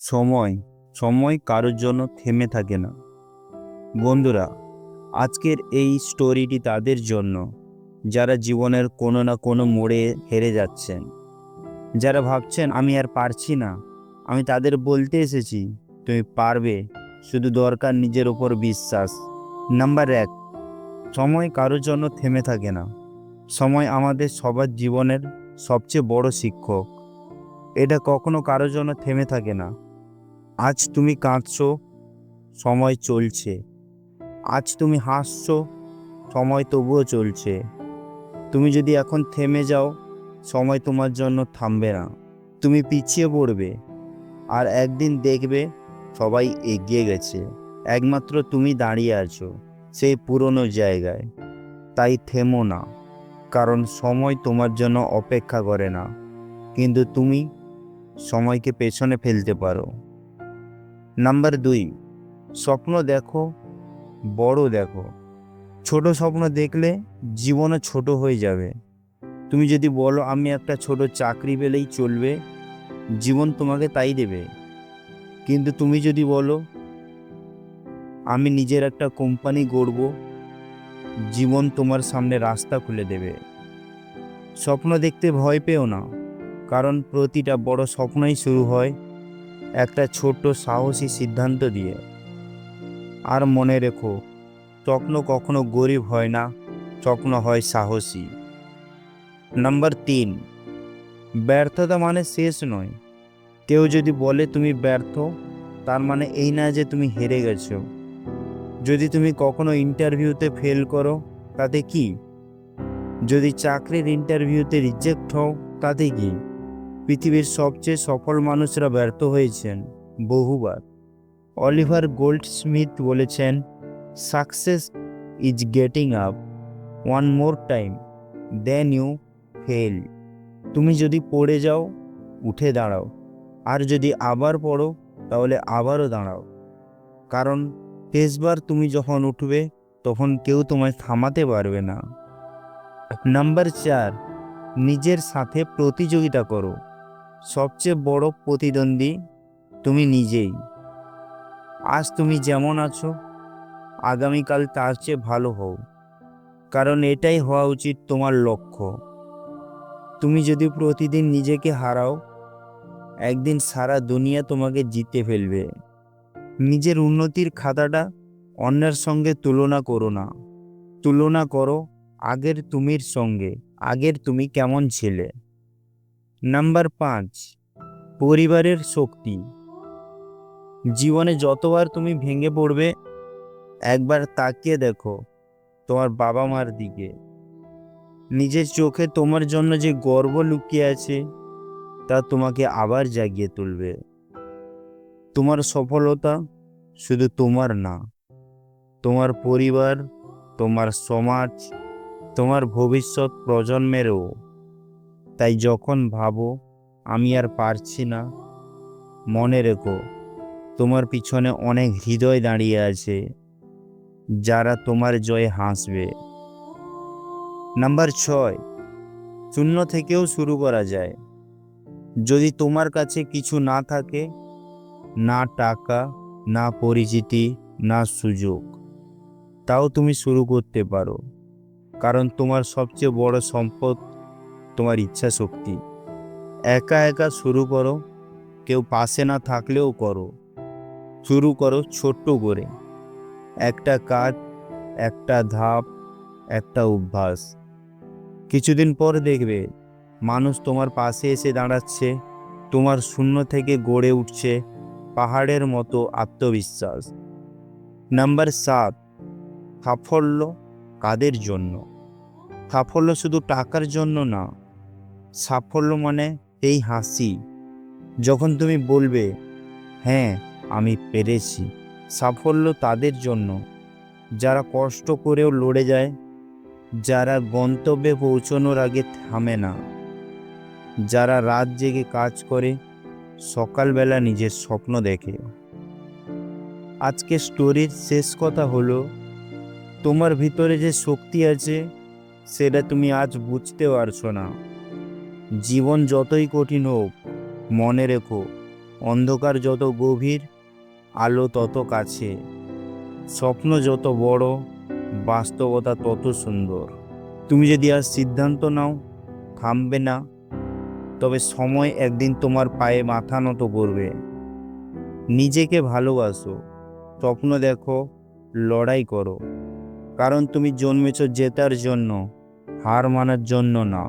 সময় সময় কারোর জন্য থেমে থাকে না। বন্ধুরা, আজকের এই স্টোরিটি তাদের জন্য, যারা জীবনের কোনো না কোনো মোড়ে হেরে যাচ্ছেন। যারা ভাবছেন, আমি আর পারছি না। আমি তাদের বলতে এসেছি, তুমি পারবে, শুধু দরকার নিজের উপর বিশ্বাস। নাম্বার এক, সময় কারোর জন্য থেমে থাকে না। সময় আমাদের সবার জীবনের সবচেয়ে বড় শিক্ষক। এটা কখনো কারোর জন্য থেমে থাকে না। আজ তুমি কাঁদছো, সময় চলছে। আজ তুমি হাসছো, সময় তবুও চলছে। তুমি যদি এখন থেমে যাও, সময় তোমার জন্য থামবে না। তুমি পিছিয়ে পড়বে, আর একদিন দেখবে সবাই এগিয়ে গেছে। একমাত্র তুমি দাঁড়িয়ে আছো, সেই পুরনো জায়গায়। তাই থেমো না, কারণ সময় তোমার জন্য অপেক্ষা করে না। কিন্তু তুমি সময়কে পেছনে ফেলতে পারো। নাম্বার দুই, স্বপ্ন দেখো, বড় দেখো। ছোট স্বপ্ন দেখলে জীবনও ছোট হয়ে যাবে। তুমি যদি বলো, আমি একটা ছোট চাকরি পেলেই চলবে, জীবন তোমাকে তাই দেবে। কিন্তু তুমি যদি বলো, আমি নিজের একটা কোম্পানি গড়ব, জীবন তোমার সামনে রাস্তা খুলে দেবে। স্বপ্ন দেখতে ভয় পেও না, কারণ প্রতিটা বড় স্বপ্নই শুরু হয় একটা ছোট্ট সাহসী সিদ্ধান্ত দিয়ে। আর মনে রেখো স্বপ্ন কখনো গরিব হয় না স্বপ্ন হয় সাহসী। নাম্বার তিন, ব্যর্থতা মানে শেষ নয়। কেউ যদি বলে তুমি ব্যর্থ, তার মানে এই না যে তুমি হেরে গেছো। যদি তুমি কখনো ইন্টারভিউতে ফেল করো, তাতে কি? যদি চাকরির ইন্টারভিউতে রিজেক্ট হও, তাতে কি? পৃথিবীর সবচেয়ে সফল মানুষরা ব্যর্থ হয়েছেন বহুবার। অলিভার গোল্ড স্মিথ বলেছেন success is getting up one more time than you fail তুমি যদি পড়ে যাও, উঠে দাঁড়াও। আর যদি আবার পড়ো, তাহলে আবারও দাঁড়াও। কারণ শেষবার তুমি যখন উঠবে, তখন কেউ তোমায় থামাতে পারবে না। নাম্বার চার, নিজের সাথে প্রতিযোগিতা করো। সবচেয়ে বড় প্রতিদ্বন্দ্বী তুমি নিজেই। আজ তুমি যেমন আছো, আগামীকাল তার চেয়ে ভালো হও। কারণ এটাই হওয়া উচিত তোমার লক্ষ্য। তুমি যদি প্রতিদিন নিজেকে হারাও, একদিন সারা দুনিয়া তোমাকে জিতে ফেলবে। নিজের উন্নতির খাতাটা অন্যের সঙ্গে তুলনা করো না। তুলনা করো আগের তুমির সঙ্গে, আগের তুমি কেমন ছিলে। নাম্বার পাঁচ, পরিবারের শক্তি। জীবনে যতবার তুমি ভেঙে পড়বে, একবার তাকিয়ে দেখো তোমার বাবা মার দিকে। নিজের চোখে তোমার জন্য যে গর্ব লুকিয়ে আছে, তা তোমাকে আবার জাগিয়ে তুলবে। তোমার সফলতা শুধু তোমার না, তোমার পরিবার, তোমার সমাজ, তোমার ভবিষ্যৎ প্রজন্মেরও। তাই যখন ভাবো, আমি আর পারছি না, মনে রেখো, তোমার পিছনে অনেক হৃদয় দাঁড়িয়ে আছে, যারা তোমার জয়ে হাসবে। নাম্বার ছয়, শূন্য থেকেও শুরু করা যায়। যদি তোমার কাছে কিছু না থাকে, না টাকা, না পরিচিতি, না সুযোগ, তাও তুমি শুরু করতে পারো, কারণ তোমার সবচেয়ে বড় সম্পদ তোমার ইচ্ছা শক্তি। একা একা শুরু করো, কেউ পাশে না থাকলেও করো। শুরু করো ছোট্ট করে। একটা কাজ, একটা ধাপ, একটা অভ্যাস। কিছুদিন পর দেখবে, মানুষ তোমার পাশে এসে দাঁড়াচ্ছে, তোমার শূন্য থেকে গড়ে উঠছে পাহাড়ের মতো আত্মবিশ্বাস। নাম্বার সাত, সাফল্য কাদের জন্য? সাফল্য শুধু টাকার জন্য না, সাফল্য মানে এই হাসি। যখন তুমি বলবে হ্যাঁ আমি পেরেছি। সাফল্য তাদের জন্য। যারা কষ্ট করেও লড়ে যায়, যারা গন্তব্যে পৌঁছানোর আগে থামে না। যারা রাত জেগে কাজ করে, সকালবেলা নিজের স্বপ্ন দেখে। আজকে স্টোরির শেষ কথা হলো, তোমার ভিতরে যে শক্তি আছে সেটা তুমি আজ বুঝতে পারছ না। জীবন যতই কঠিন হোক, মনে রেখো, অন্ধকার যত গভীর, আলো তত কাছে। স্বপ্ন যত বড়, বাস্তবতা তত সুন্দর। তুমি যদি আজ সিদ্ধান্ত নাও, থামবে না, তবে সময় একদিন তোমার পায়ে মাথা নত করবে। নিজেকে ভালোবাসো, স্বপ্ন দেখো, লড়াই করো। কারণ তুমি জন্মেছ জেতার জন্য হার মানার জন্য না।